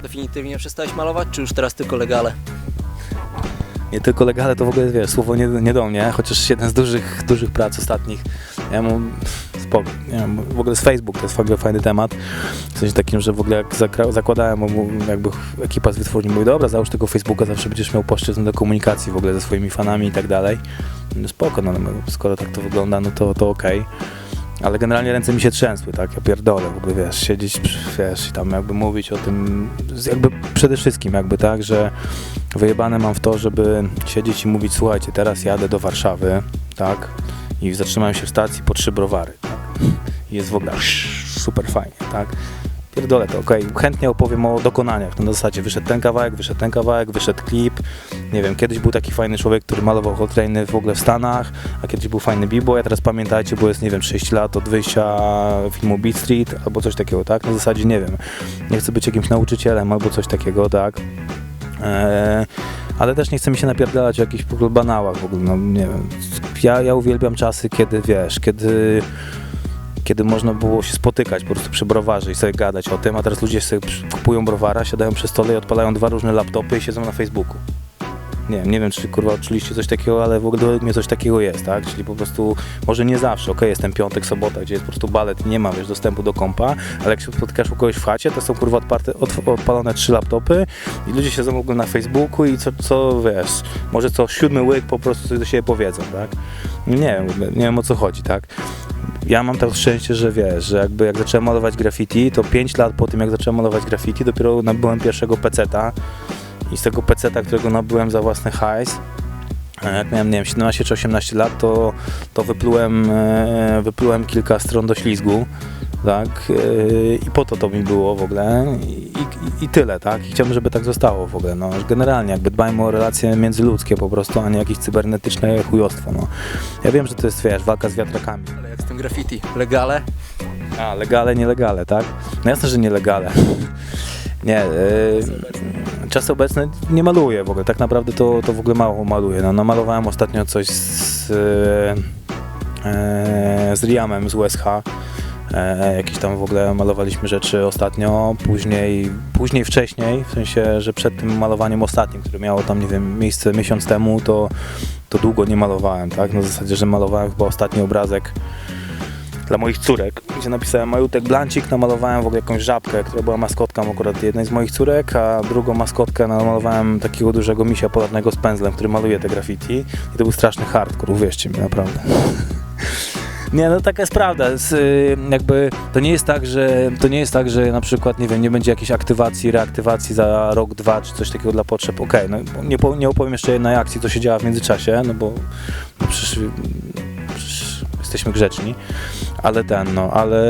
definitywnie przestałeś malować, czy już teraz tylko legale? Nie tylko legale, to w ogóle wiesz, słowo nie, nie do mnie, chociaż jeden z dużych, dużych prac ostatnich. Ja mam w ogóle z Facebook to jest ogóle fajny temat. W sensie takim, że w ogóle jak zakładałem, jakby ekipa z wytwórni mówi, dobra, załóż tego Facebooka, zawsze będziesz miał płaszczyznę do komunikacji w ogóle ze swoimi fanami i tak dalej. No spoko, no, no skoro tak to wygląda, no to, to okej. Ale generalnie ręce mi się trzęsły, tak? Ja pierdolę ogóle, wiesz, siedzieć, wiesz, i tam jakby mówić o tym, jakby przede wszystkim jakby tak, że wyjebane mam w to, żeby siedzieć i mówić, słuchajcie, teraz jadę do Warszawy, tak? I zatrzymałem się w stacji po trzy browary, tak? Jest w ogóle super fajnie, tak? Pierdolę to, okej. Chętnie opowiem o dokonaniach. Na zasadzie wyszedł ten kawałek, wyszedł ten kawałek, wyszedł klip. Nie wiem, kiedyś był taki fajny człowiek, który malował hot trainy w ogóle w Stanach, a kiedyś był fajny b-boy, a teraz pamiętajcie, bo jest, nie wiem, 6 lat od wyjścia filmu Beat Street albo coś takiego, tak? Na zasadzie, nie wiem, nie chcę być jakimś nauczycielem albo coś takiego, tak? Eee, ale też nie chcę mi się napierdalać o jakichś w ogóle banałach w ogóle, no nie wiem. Ja, ja uwielbiam czasy, kiedy wiesz, kiedy kiedy można było się spotykać po prostu przy browarze i sobie gadać o tym, a teraz ludzie sobie kupują browara, siadają przy stole i odpalają dwa różne laptopy i siedzą na Facebooku. Nie wiem, nie wiem, czy kurwa odczuliście coś takiego, ale w ogóle według mnie coś takiego jest, tak? Czyli po prostu, może nie zawsze, okej, jest ten piątek, sobota, gdzie jest po prostu balet i nie ma, wiesz, dostępu do kompa, ale jak się spotykasz u kogoś w chacie, to są kurwa odparte, od, odpalone trzy laptopy i ludzie w ogóle na Facebooku i co, co, wiesz, może co siódmy łyk po prostu coś do siebie powiedzą, tak? Nie wiem, nie wiem o co chodzi, tak? Ja mam to szczęście, że wiesz, że jakby jak zacząłem malować graffiti, to 5 lat po tym jak zacząłem malować graffiti, dopiero nabyłem pierwszego peceta i z tego peceta, którego nabyłem za własny hajs, a jak miałem, nie wiem, 17 czy 18 lat, to, to wyplułem, e, wyplułem kilka stron do ślizgu, tak, e, i po to to mi było w ogóle i, i, i tyle, tak, i chciałbym, żeby tak zostało w ogóle, no, generalnie jakby dbajmy o relacje międzyludzkie po prostu, a nie jakieś cybernetyczne chujostwo, no. Ja wiem, że to jest, wiesz, walka z wiatrakami. Ale jak z tym graffiti? Legale? A, legale, nielegalne, tak? No jasne, że nielegalne. Nie, yy, czas obecny nie maluję w ogóle, tak naprawdę to, to w ogóle mało maluję. No, namalowałem ostatnio coś z, yy, z Riamem z USH. E, jakieś tam w ogóle malowaliśmy rzeczy ostatnio, później, później wcześniej, w sensie, że przed tym malowaniem ostatnim, które miało tam, nie wiem, miejsce miesiąc temu, to, to długo nie malowałem, tak? Na zasadzie, że malowałem chyba ostatni obrazek dla moich córek, gdzie napisałem majutek blancik, namalowałem w ogóle jakąś żabkę, która była maskotką akurat jednej z moich córek, a drugą maskotkę namalowałem takiego dużego misia polarnego z pędzlem, który maluje te graffiti i to był straszny hardcore, uwierzcie mi, naprawdę. Nie, no taka jest prawda. Y, jakby to nie jest tak, że to nie jest tak, że na przykład nie wiem, nie będzie jakiejś aktywacji, reaktywacji za rok, dwa czy coś takiego dla potrzeb. Okej, no nie, nie opowiem jeszcze jednej akcji, co się działa w międzyczasie, no bo no przecież jesteśmy grzeczni, ale ten, no, ale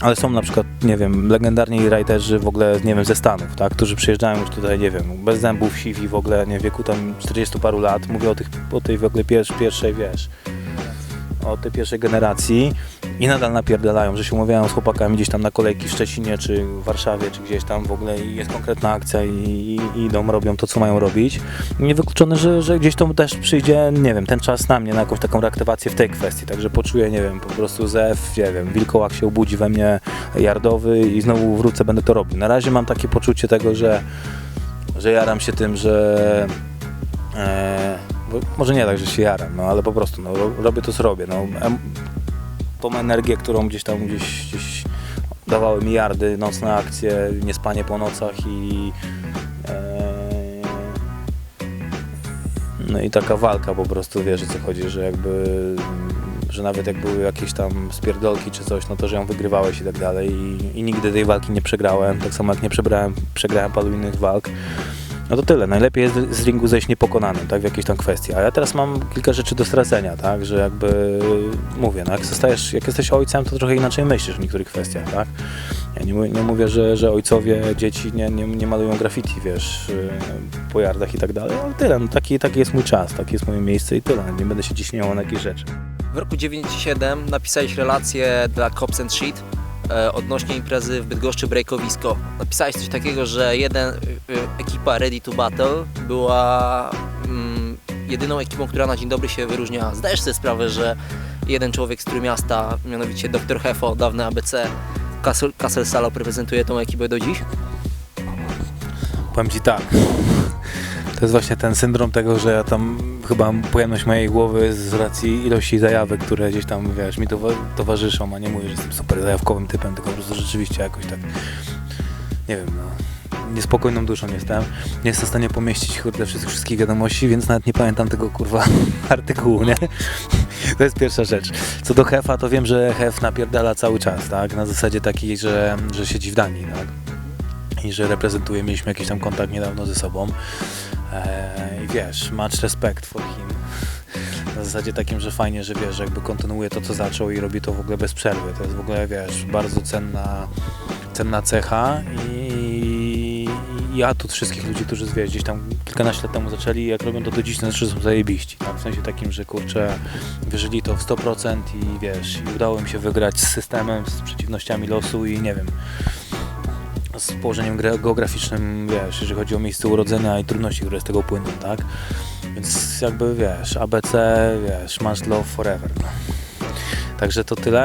ale są na przykład, nie wiem, legendarni rajterzy w ogóle, nie wiem, ze Stanów, tak, którzy przyjeżdżają już tutaj, nie wiem, bez zębów, siwi w ogóle, nie, wieku tam 40 paru lat, mówię o, tych, o tej w ogóle pier, pierwszej, wiesz, o tej pierwszej generacji i nadal napierdalają, że się umawiają z chłopakami gdzieś tam na kolejki w Szczecinie, czy w Warszawie, czy gdzieś tam w ogóle i jest konkretna akcja i, i, idą, robią to, co mają robić. Niewykluczone, że, że gdzieś to też przyjdzie, nie wiem, ten czas na mnie, na jakąś taką reaktywację w tej kwestii, także poczuję, nie wiem, po prostu zew, nie wiem, wilkołak się obudzi we mnie jardowy i znowu wrócę, będę to robił. Na razie mam takie poczucie tego, że, że jaram się tym, że e, może nie tak, że się jaram, no ale po prostu no, ro- robię to, co robię. No, em, tą energię, którą gdzieś tam gdzieś, gdzieś dawały miliardy, nocne akcje, niespanie po nocach i e, no i taka walka po prostu, wiesz co chodzi, że jakby że nawet jak były jakieś tam spierdolki czy coś, no to że ją wygrywałeś i tak dalej i, i nigdy tej walki nie przegrałem, tak samo jak nie przegrałem, przegrałem paru innych walk. No to tyle. Najlepiej jest z ringu zejść niepokonanym, tak, w jakiejś tam kwestii. A ja teraz mam kilka rzeczy do stracenia, tak, że jakby mówię, no jak zostajesz, jak jesteś ojcem, to trochę inaczej myślisz w niektórych kwestiach, tak. Ja nie, nie mówię, że, że ojcowie dzieci nie, nie, nie malują graffiti, wiesz, yy, po yardach i tak dalej, ale tyle, no taki, taki jest mój czas, takie jest moje miejsce i tyle. Nie będę się ciśniał na jakieś rzeczy. W roku 97 napisałeś relację dla Cops and e, odnośnie imprezy w Bydgoszczy Breakowisko. Napisałeś coś takiego, że jeden, y, ekipa Ready to Battle była mm, jedyną ekipą, która na dzień dobry się wyróżniała. Zdajesz sobie sprawę, że jeden człowiek z Trójmiasta, mianowicie dr Hefo, dawny ABC, Kassel Salo reprezentuje tą ekipę do dziś? Powiem ci tak. To jest właśnie ten syndrom tego, że ja tam chyba pojemność mojej głowy z racji ilości zajawek, które gdzieś tam, wiesz, mi towa- towarzyszą, a nie mówię, że jestem super zajawkowym typem, tylko po prostu rzeczywiście jakoś tak, nie wiem, no, niespokojną duszą jestem. Nie jestem w stanie pomieścić kurde wszystkich, wszystkich wiadomości, więc nawet nie pamiętam tego kurwa artykułu, nie? To jest pierwsza rzecz. Co do Hefa, to wiem, że Hef napierdala cały czas, tak? Na zasadzie takiej, że, że siedzi w Danii, tak? I że reprezentuje, mieliśmy jakiś tam kontakt niedawno ze sobą. Eee, I wiesz, much respect for him. Na zasadzie takim, że fajnie, że wiesz, jakby kontynuuje to, co zaczął i robi to w ogóle bez przerwy. To jest w ogóle, wiesz, bardzo cenna, cenna cecha i, i atut wszystkich ludzi, którzy wiesz, gdzieś tam kilkanaście lat temu zaczęli, jak robią to do dziś, to znaczy, są zajebiści. Tak? W sensie takim, że kurczę, wierzyli to w 100% i wiesz, i udało im się wygrać z systemem, z przeciwnościami losu i nie wiem, z położeniem ge- geograficznym, wiesz, jeżeli chodzi o miejsce urodzenia i trudności, które z tego płyną, tak? Więc jakby, wiesz, ABC, wiesz, masz love forever, no. Także to tyle,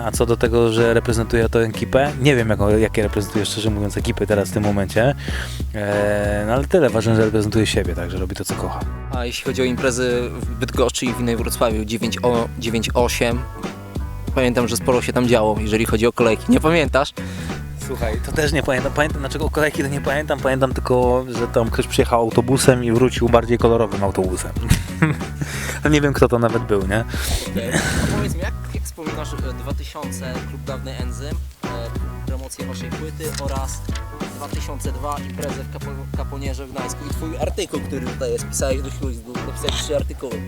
E, a co do tego, że reprezentuję tę ekipę, nie wiem jaką, jakie reprezentuję szczerze mówiąc ekipy teraz w tym momencie, e, no ale tyle, ważne, że reprezentuję siebie, także robi to co kocha. A jeśli chodzi o imprezy w Bydgoszczy i w innej Wrocławiu 9-o- 9-8, pamiętam, że sporo się tam działo, jeżeli chodzi o kolejki. Nie pamiętasz? Słuchaj, to też nie pamiętam. Pamiętam dlaczego kolejki to nie pamiętam. Pamiętam tylko, że tam ktoś przyjechał autobusem i wrócił bardziej kolorowym autobusem. Nie wiem kto to nawet był, nie? A powiedz mi, jak, jak wspominasz e, 2000 Klub Dawny Enzym, e, promocję waszej płyty oraz 2002 imprezę w Kapo, Kaponierze w Gdańsku i twój artykuł, który tutaj jest, pisałeś do śluzdu, napisałeś trzy artykuły.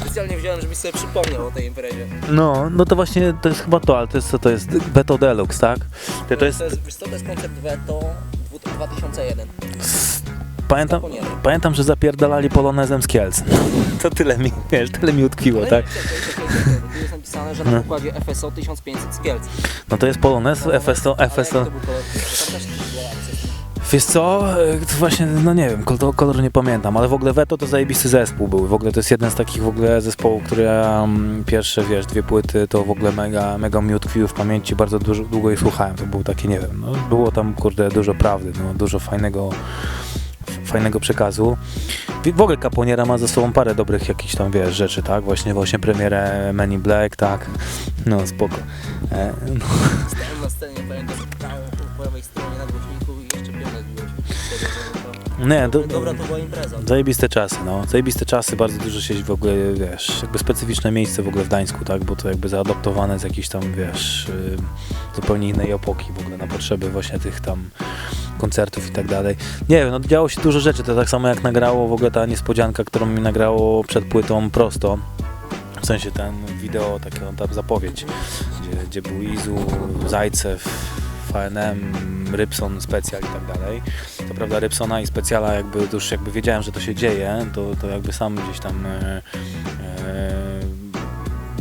Specjalnie wziąłem, żebyś sobie przypomniał o tej imprezie. No, no to właśnie to jest chyba to, ale to jest co to jest? Beto Deluxe, tak? To, to jest. to jest, to jest koncept Veto 2001. Pamiętam, pamiętam, że zapierdalali polonezem z Kielc. To tyle mi, wiesz, tyle mi utkwiło, tak? jest napisane, że na No. pokładzie FSO 1500 z Kielc. No to jest polonez, FSO, FSO. Wiesz co, to właśnie, no nie wiem, kolor, kolor nie pamiętam, ale w ogóle Veto to zajebisty zespół był. W ogóle to jest jeden z takich w ogóle zespołów, które ja mm, pierwsze, wiesz, dwie płyty to w ogóle mega, mega mi utkwiły w pamięci, bardzo dużo, długo je słuchałem. To było takie, nie wiem, no, było tam, kurde, dużo prawdy, no, dużo fajnego, fajnego przekazu. W- ogóle Caponiera ma ze sobą parę dobrych jakichś tam, wiesz, rzeczy, tak? Właśnie, właśnie premierę Men in Black, tak? No, spoko. E, no. Stałem na scenie, pamiętam, po prawej stronie na głośniku i jeszcze. Nie, do, Dobra, to była impreza. Zajebiste czasy, no. Zajebiste czasy, bardzo dużo się w ogóle, wiesz, jakby specyficzne miejsce w ogóle w Gdańsku, tak, bo to jakby zaadoptowane z jakiejś tam, wiesz, y, zupełnie innej epoki w ogóle na potrzeby właśnie tych tam koncertów i tak dalej. Nie wiem, no działo się dużo rzeczy, to tak samo jak nagrało w ogóle ta niespodzianka, którą mi nagrało przed płytą prosto. W sensie ten wideo, taką tam zapowiedź, gdzie, gdzie był Izu, Zajcew, VNM, Rybson, Specjal i tak dalej. To prawda Rybsona i Specjala jakby już jakby wiedziałem, że to się dzieje, to, to jakby sam gdzieś tam e, e,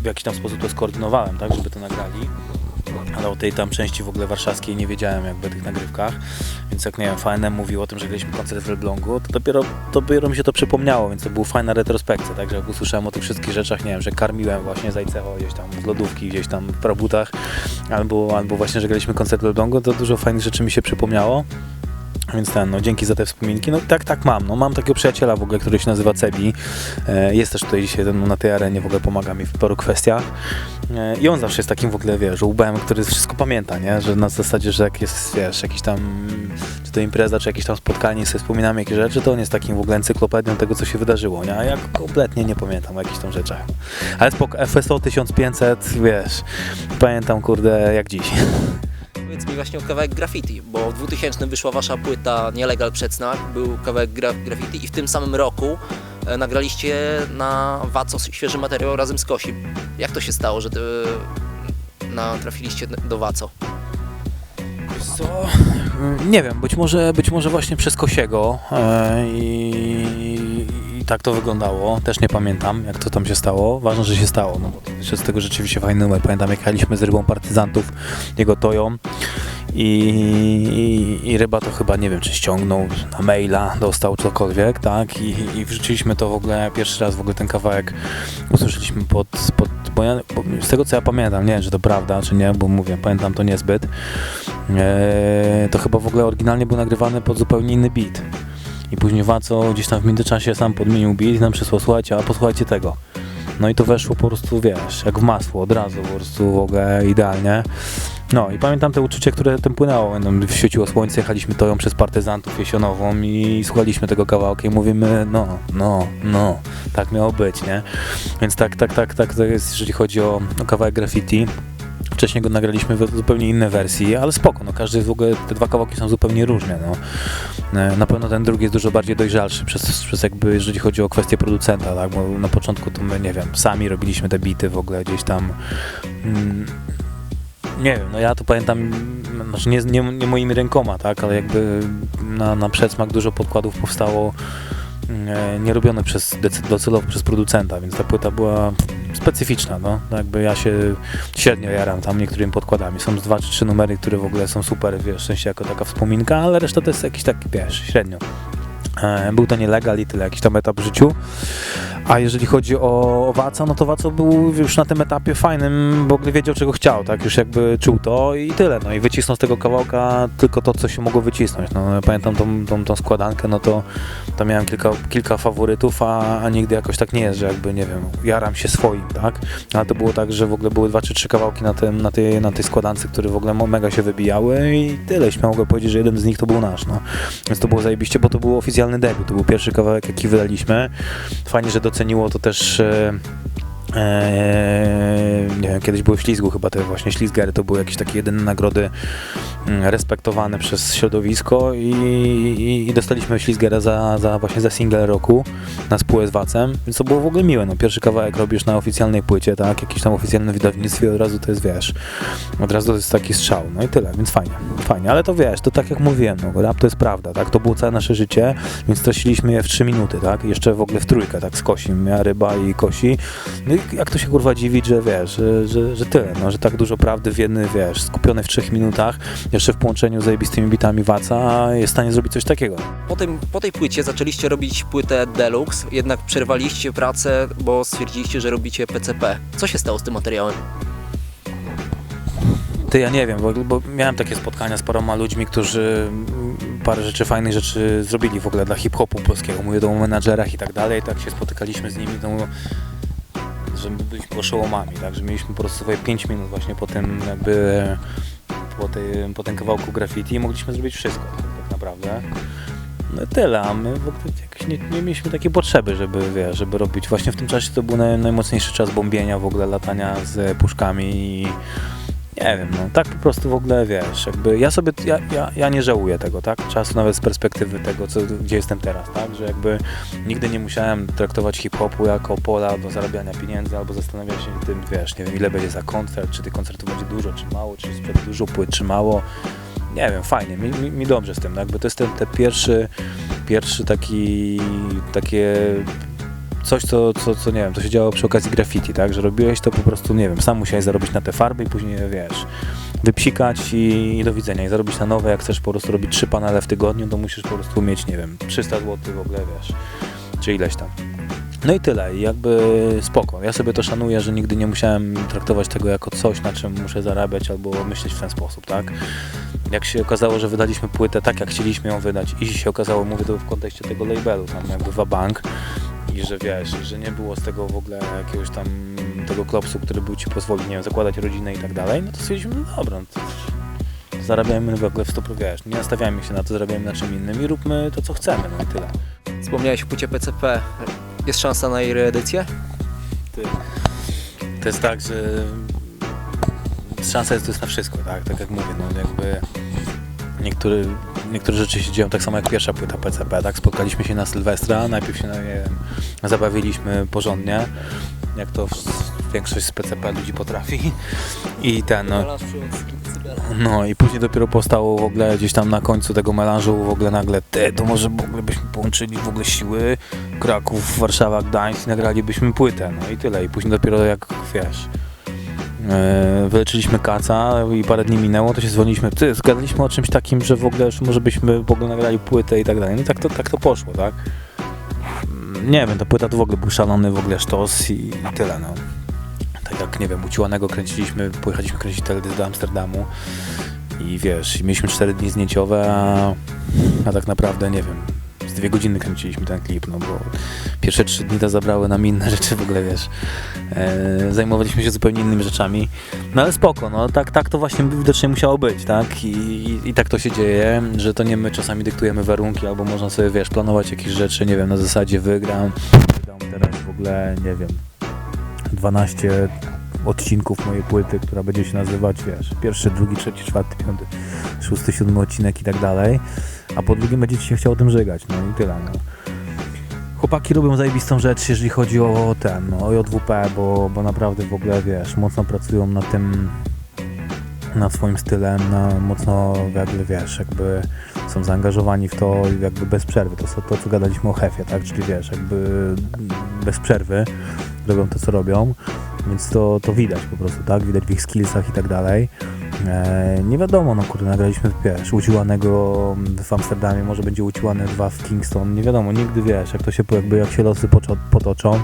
w jakiś tam sposób to skoordynowałem, tak, żeby to nagrali. Ale o tej tam części w ogóle warszawskiej nie wiedziałem jakby tych nagrywkach, więc jak nie wiem, FNM mówił o tym, że graliśmy koncert w Elblągu, to dopiero, dopiero mi się to przypomniało, więc to była fajna retrospekcja, także jak usłyszałem o tych wszystkich rzeczach, nie wiem, że karmiłem właśnie Zajcecho gdzieś tam z lodówki, gdzieś tam w prabutach, albo, albo właśnie, że graliśmy koncert w Elblągu, to dużo fajnych rzeczy mi się przypomniało. Więc ten, no dzięki za te wspominki. No tak, tak mam. No mam takiego przyjaciela w ogóle, który się nazywa Cebi. E, jest też tutaj dzisiaj mną na tej arenie, w ogóle pomaga mi w paru kwestiach. E, I on zawsze jest takim w ogóle, wiesz, łbem, który wszystko pamięta, nie? Że na zasadzie, że jak jest, wiesz, jakiś tam, czy to impreza, czy jakieś tam spotkanie sobie wspominamy jakieś rzeczy, to on jest takim w ogóle encyklopedią tego, co się wydarzyło, nie? A ja kompletnie nie pamiętam o jakichś tam rzeczach. Ale spoko, FSO 1500, wiesz, pamiętam, kurde, jak dziś. Powiedz mi właśnie o kawałek graffiti, bo w 2000 wyszła wasza płyta Nielegal Przedznak, był kawałek gra graffiti i w tym samym roku e, nagraliście na Waco świeży materiał razem z Kosim. Jak to się stało, że e, na, trafiliście do Waco? Co? Nie wiem, być może, być może właśnie przez Kosiego e, i tak to wyglądało. Też nie pamiętam, jak to tam się stało. Ważne, że się stało, no bo z tego rzeczywiście fajny numer. Pamiętam, jak jechaliśmy z rybą partyzantów, jego toją i, i, i ryba to chyba, nie wiem, czy ściągnął na maila, dostał cokolwiek, tak, i, i wrzuciliśmy to w ogóle, pierwszy raz w ogóle ten kawałek usłyszeliśmy pod, pod bo, ja, bo z tego co ja pamiętam, nie wiem, czy to prawda, czy nie, bo mówię, pamiętam to niezbyt, e, to chyba w ogóle oryginalnie był nagrywany pod zupełnie inny beat. I później Waco gdzieś tam w międzyczasie sam podmienił beat i nam przysłał, słuchajcie, a posłuchajcie tego. No i to weszło po prostu, wiesz, jak w masło, od razu po prostu w ogóle idealnie. No i pamiętam te uczucie, które tym płynęło. No, świeciło słońce, jechaliśmy toją przez partyzantów jesionową i słuchaliśmy tego kawałka i mówimy, no, no, no, tak miało być, nie? Więc tak, tak, tak, tak to jest, jeżeli chodzi o, o kawałek graffiti. Wcześniej go nagraliśmy w zupełnie innej wersji, ale spoko, no każdy w ogóle, te dwa kawałki są zupełnie różne, no. E, Na pewno ten drugi jest dużo bardziej dojrzalszy przez, przez jakby, jeżeli chodzi o kwestię producenta, tak, bo na początku to my, nie wiem, sami robiliśmy te bity w ogóle gdzieś tam, mm, nie wiem, no ja to pamiętam, mm, znaczy nie, nie, nie moimi rękoma, tak, ale jakby na, na przedsmak dużo podkładów powstało e, nie robione przez, docelowo przez producenta, więc ta płyta była specyficzna, no, jakby ja się średnio jaram tam niektórymi podkładami, są dwa czy trzy numery, które w ogóle są super, wiesz, w sensie jako taka wspominka, ale reszta to jest jakiś taki, wiesz, średnio. E, Był to nielegal i tyle, jakiś tam etap w życiu. A jeżeli chodzi o Waca, no to Waco był już na tym etapie fajnym, bo wiedział czego chciał, tak, już jakby czuł to i tyle, no i wycisnął z tego kawałka tylko to, co się mogło wycisnąć, no ja pamiętam tą, tą, tą składankę, no to, to miałem kilka, kilka faworytów, a, a nigdy jakoś tak nie jest, że jakby, nie wiem, jaram się swoim, tak, ale to było tak, że w ogóle były dwa czy trzy kawałki na, tym, na, tej, na tej składance, które w ogóle mega się wybijały i tyle, śmiało mogę powiedzieć, że jeden z nich to był nasz, no, więc to było zajebiście, bo to był oficjalny debiut, to był pierwszy kawałek, jaki wydaliśmy, fajnie, że doceniło to też kiedyś były w Ślizgu chyba te właśnie Ślizgery, to były jakieś takie jedyne nagrody mm, respektowane przez środowisko i, i, i dostaliśmy Ślizgera za, za właśnie za single roku na spółę z Wacem, więc to było w ogóle miłe, no. Pierwszy kawałek robisz na oficjalnej płycie, tak, jakieś tam oficjalne wydawnictwie, od razu to jest, wiesz, od razu to jest taki strzał, no i tyle, więc fajnie, fajnie, ale to wiesz, to tak jak mówiłem, no, rap to jest prawda, tak, to było całe nasze życie, więc traciliśmy je w 3 minuty, tak, jeszcze w ogóle w trójkę, tak, z Kosim, ja, Ryba i Kosi, no i jak to się kurwa dziwić, że wiesz, że, że, że tyle, no, że tak dużo prawdy w jednym, wiesz, skupione w 3 minutach, jeszcze w połączeniu z zajebistymi bitami Waca, jest w stanie zrobić coś takiego. Po, tym, po tej płycie zaczęliście robić płytę Deluxe, jednak przerwaliście pracę, bo stwierdziliście, że robicie PCP. Co się stało z tym materiałem? Ty, ja nie wiem, bo, bo miałem takie spotkania z paroma ludźmi, którzy parę rzeczy, fajnych rzeczy zrobili w ogóle dla hip-hopu polskiego. Mówię do o menadżerach i tak dalej, tak się spotykaliśmy z nimi, to mówią, że my byliśmy oszołomami, tak, że mieliśmy po prostu swoje 5 minut właśnie po tym jakby, po, tej, po tym kawałku graffiti i mogliśmy zrobić wszystko, tak, naprawdę. No tyle, a my w ogóle jakoś nie, nie mieliśmy takiej potrzeby, żeby, wiesz, żeby robić. Właśnie w tym czasie to był naj, najmocniejszy czas bombienia, w ogóle latania z puszkami i nie wiem, no. Tak po prostu w ogóle, wiesz, jakby ja sobie, ja, ja, ja nie żałuję tego, tak, czasu nawet z perspektywy tego, co, gdzie jestem teraz, tak, że jakby nigdy nie musiałem traktować hip-hopu jako pola do zarabiania pieniędzy albo zastanawiać się tym, wiesz, nie wiem, ile będzie za koncert, czy tych koncertów będzie dużo, czy mało, czy sprzeda dużo płyt, czy mało, nie wiem, fajnie, mi, mi, mi dobrze z tym, no jakby to jest ten, ten pierwszy, pierwszy taki, takie coś, co, co, co nie wiem, to się działo przy okazji graffiti, tak, że robiłeś to po prostu, nie wiem, sam musiałeś zarobić na te farby i później, wiesz, wypsikać i, i do widzenia i zarobić na nowe, jak chcesz po prostu robić trzy panele w tygodniu, to musisz po prostu mieć, nie wiem, 300 zł w ogóle, wiesz, czy ileś tam. No i tyle, i jakby spoko. Ja sobie to szanuję, że nigdy nie musiałem traktować tego jako coś, na czym muszę zarabiać albo myśleć w ten sposób, tak? Jak się okazało, że wydaliśmy płytę tak, jak chcieliśmy ją wydać i się okazało, mówię to w kontekście tego labelu, tam jakby Wabank i że wiesz, że nie było z tego w ogóle jakiegoś tam tego klopsu, który był ci pozwolił, nie wiem, zakładać rodzinę i tak dalej, no to stwierdziliśmy, no dobra, no to zarabiajmy w ogóle w stopniu, wiesz, nie nastawiajmy się na to, zarabiajmy na czym innym i róbmy to, co chcemy, no i tyle. Wspomniałeś o płycie PCP. Jest szansa na jej reedycję? Ty. To jest tak, że szansa jest, to jest na wszystko, tak? Tak jak mówię, no jakby niektóre, niektóre rzeczy się dzieją tak samo jak pierwsza płyta PCP, tak? Spotkaliśmy się na Sylwestra, najpierw się, no, nie wiem, zabawiliśmy porządnie, jak to większość z PCP ludzi potrafi i ten, no, no i później dopiero powstało w ogóle gdzieś tam na końcu tego melanżu w ogóle nagle te, to może w ogóle byśmy połączyli w ogóle siły Kraków, Warszawa, Gdańsk i nagralibyśmy płytę, no i tyle. I później dopiero jak, wiesz, wyleczyliśmy kaca i parę dni minęło, to się dzwoniliśmy, ty, zgadaliśmy o czymś takim, że w ogóle, że może byśmy w ogóle nagrali płytę i tak dalej. No i tak to, tak to poszło, tak? Nie wiem, ta płyta to w ogóle był szalony w ogóle sztos i, i tyle, no. Tak jak, nie wiem, Uciłanego kręciliśmy, pojechaliśmy kręcić teledysk do Amsterdamu i wiesz, mieliśmy 4 dni zdjęciowe, a, a tak naprawdę, nie wiem, dwie godziny kręciliśmy ten klip, no bo pierwsze trzy dni to zabrały nam inne rzeczy w ogóle, wiesz. E, zajmowaliśmy się zupełnie innymi rzeczami. No ale spoko, no tak, tak to właśnie widocznie musiało być, tak? I, i, I tak to się dzieje, że to nie my czasami dyktujemy warunki, albo można sobie, wiesz, planować jakieś rzeczy, nie wiem, na zasadzie wygram, wydam teraz w ogóle, nie wiem, 12 odcinków mojej płyty, która będzie się nazywać, wiesz, pierwszy, drugi, trzeci, czwarty, piąty, szósty, siódmy odcinek i tak dalej, a po drugim będzie ci się chciało o tym żygać, no i tyle, no. Chłopaki robią zajebistą rzecz, jeżeli chodzi o ten, no, o JWP, bo, bo naprawdę w ogóle, wiesz, mocno pracują nad tym, nad swoim stylem, na, mocno jakby, wiesz, jakby są zaangażowani w to jakby bez przerwy, to, to co gadaliśmy o hefie, tak, czyli wiesz, jakby bez przerwy robią to, co robią, więc to, to widać po prostu, tak, widać w ich skillsach i tak dalej. E, nie wiadomo, no kurde, nagraliśmy, wiesz, uciłanego w Amsterdamie, może będzie uciłane dwa w Kingston, nie wiadomo, nigdy wiesz, jak to się, jakby jak się losy potoczą.